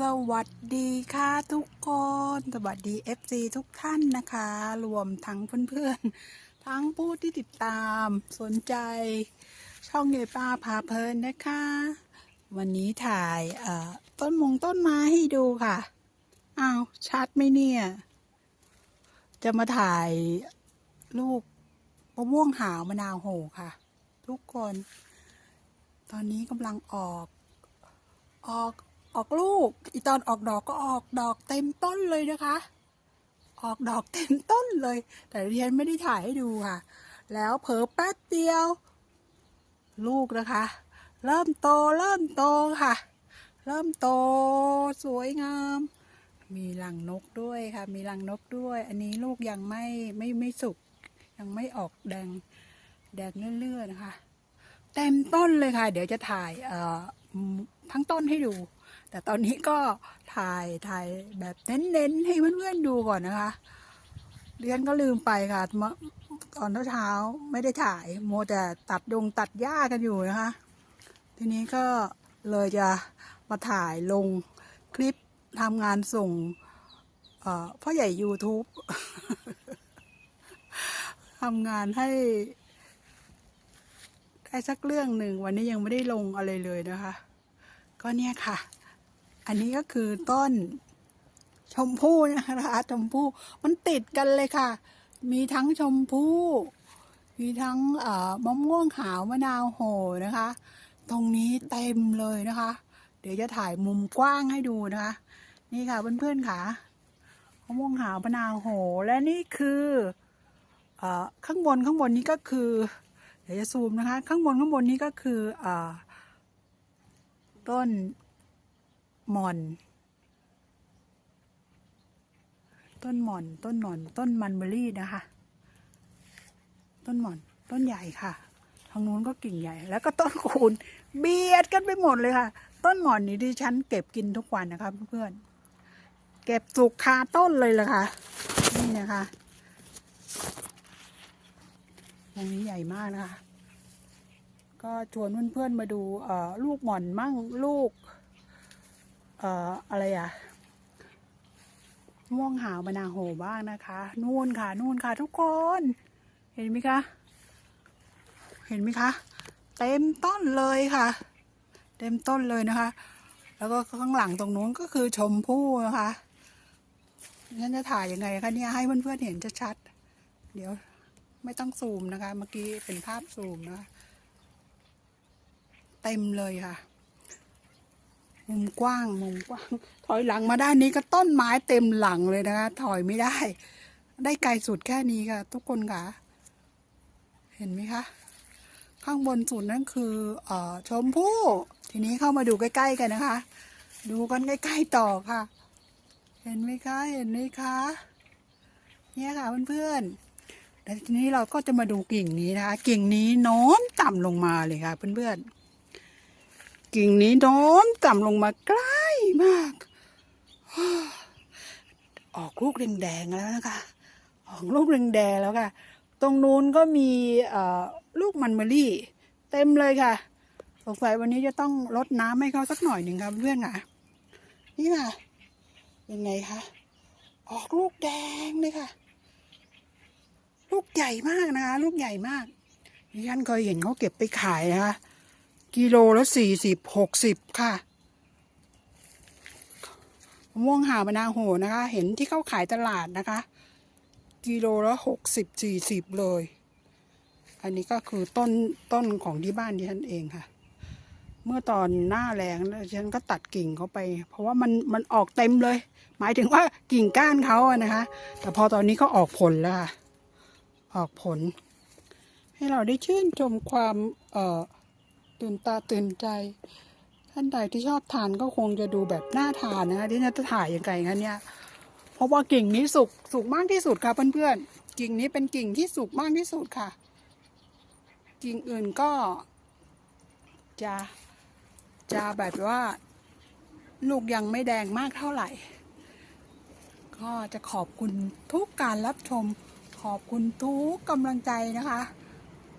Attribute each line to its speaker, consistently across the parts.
Speaker 1: สวัสดีค่ะทุกคน สวัสดี FC ทุกท่านนะคะ รวมทั้งเพื่อนๆ ทั้งผู้ที่ติดตามสนใจ ช่องเยป้าพาเพลินนะคะ วันนี้ถ่ายต้นมงต้นไม้ให้ดูค่ะ อ้าว ชัดไหมเนี่ย จะมาถ่ายลูกมะม่วงหาวมะนาวโหค่ะ ทุกคน ตอนนี้กำลังออก อออกลูก อีตอนออกดอกก็ออกดอกเต็มต้นเลยนะคะ ออกดอกเต็มต้นเลย แต่เรียนไม่ได้ถ่ายให้ดูค่ะ แล้วเผลอแป๊บเดียว ลูกนะคะ เริ่มโตเริ่มโตค่ะ เริ่มโตสวยงาม มีรังนกด้วยค่ะ มีรังนกด้วย อันนี้ลูกยังไม่ไม่ไม่สุก ยังไม่ออกแดงแดงเลื่อนๆนะคะเต็มต้นเลยค่ะ เดี๋ยวจะถ่ายเอ่อทั้งต้นให้ดู แต่ตอนนี้ก็ถ่ายถ่ายแบบเน้นๆ ให้เพื่อนๆดูก่อนนะคะเรียนก็ลืมไปค่ะเมื่อตอนเช้าๆไม่ได้ถ่ายโมแต่ตัดดงตัดหญ้ากันอยู่นะคะ ทีนี้ก็เลยจะมาถ่ายลงคลิปทำงานส่งพ่อใหญ่ YouTube ทำงานให้ได้สักเรื่องหนึ่งวันนี้ยังไม่ได้ลงอะไรเลยนะคะ ก็เนี่ยค่ะ อันนี้ก็คือต้นชมพู่นะคะชมพู่มันติดกันเลยค่ะ มีทั้งชมพู่ มีทั้งมะม่วงขาวมะนาวโหนะคะ ตรงนี้เต็มเลยนะคะ เดี๋ยวจะถ่ายมุมกว้างให้ดูนะคะ นี่ค่ะเพื่อนๆค่ะมะม่วงขาวมะนาวโหและนี่คืออข้างบนข้างบนนี้ก็คือ เดี๋ยวจะซูมนะคะ ข้างบนข้างบนนี้ก็คืออต้น หม่อน ต้นหม่อน ต้นหนอน ต้นมันเบอรี่นะคะ ต้นหม่อน ต้นใหญ่ค่ะ ทางนู้นก็กิ่งใหญ่ แล้วก็ต้นคูณ เบียดกันไปหมดเลยค่ะ ต้นหม่อนนี้ดิฉันเก็บกินทุกวันนะคะเพื่อนเก็บสุกคาต้นเลยล่ะค่ะ นี่นะคะวงนี้ใหญ่มากนะคะ ก็ชวนเพื่อนๆมาดูลูกหม่อนมั่งลูก เอ่ออะไรอะม่วงหาวมะนาโหบ้างนะคะ นู่นค่ะ นู่นค่ะ ทุกคน เห็นไหมคะ เห็นไหมคะ เต็มต้นเลยค่ะ เต็มต้นเลยนะคะ แล้วก็ข้างหลังตรงนู้นก็คือชมพู่นะคะงั้นจะถ่ายยังไงคะเนี่ยให้เพื่อนๆเห็นชัดๆเดี๋ยวไม่ต้องซูมนะคะ เมื่อกี้เป็นภาพซูมนะคะ เต็มเลยค่ะ มุมกว้างมุมกว้าง ถอยหลังมาด้านนี้ก็ต้นไม้เต็มหลังเลยนะคะ ถอยไม่ได้ ได้ไกลสุดแค่นี้ค่ะ ทุกคนค่ะ เห็นไหมคะ ข้างบนสุดนั่นคือเอ่อชมพู่ทีนี้เข้ามาดูใกล้ ๆ กันนะคะ ดูกันใกล้ๆต่อค่ะ เห็นไหมคะเห็นไหมคะเนี่ยค่ะเพื่อนๆแล้วทีนี้เราก็จะมาดูกิ่งนี้นะคะ กิ่งนี้โน้มต่ำลงมาเลยค่ะเพื่อนๆ กิ่งนี้โน้มต่ำลงมาใกล้มาก ออกลูกแดงๆแล้วนะคะออกลูกแดงๆแล้วค่ะ ตรงนู้นก็มีลูกมันเมอรี่ เต็มเลยค่ะสงสัยวันนี้จะต้องลดน้ำให้เขาสักหน่อยหนึ่งครับเพื่อนค่ะ นี่ค่ะยังไงคะออกลูกแดงเลยค่ะ ลูกใหญ่มากนะคะ ลูกใหญ่มากดิฉันเคยเห็นเขาเก็บไปขายนะคะ กิโลละสี่สิบหกสิบค่ะมะม่วงหาวมะนาวโหนะคะ เห็นที่เขาขายตลาดนะคะ กิโลละหกสิบสี่สิบเลย อันนี้ก็คือต้นต้นของที่บ้านดิฉันเองค่ะ เมื่อตอนหน้าแรงดิฉันก็ตัดกิ่งเขาไป เพราะว่ามันมันออกเต็มเลย หมายถึงว่ากิ่งก้านเขาอะนะคะ แต่พอตอนนี้ก็ออกผลแล้วค่ะออกผล ให้เราได้ชื่นชมความเอ่อ ตื่นตาตื่นใจ ท่านใดที่ชอบทานก็คงจะดูแบบน่าทานนะคะที่จะถ่ายยังไงคะเนี่ยเพราะว่ากิ่งนี้สุกสุกมากที่สุดค่ะเพื่อนๆกิ่งนี้เป็นกิ่งที่สุกมากที่สุดค่ะ กิ่งอื่นก็จะจะแบบว่า ลูกยังไม่แดงมากเท่าไหร่ ก็จะขอบคุณทุกการรับชม ขอบคุณทุกกำลังใจนะคะ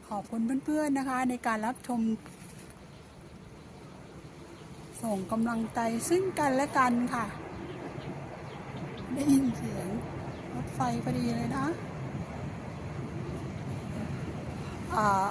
Speaker 1: ขอบคุณเพื่อนๆนะคะ ในการรับชม ส่งกำลังใจซึ่งกันและกันค่ะ ได้ยินเสียงรถไฟพอดีเลยนะอ่า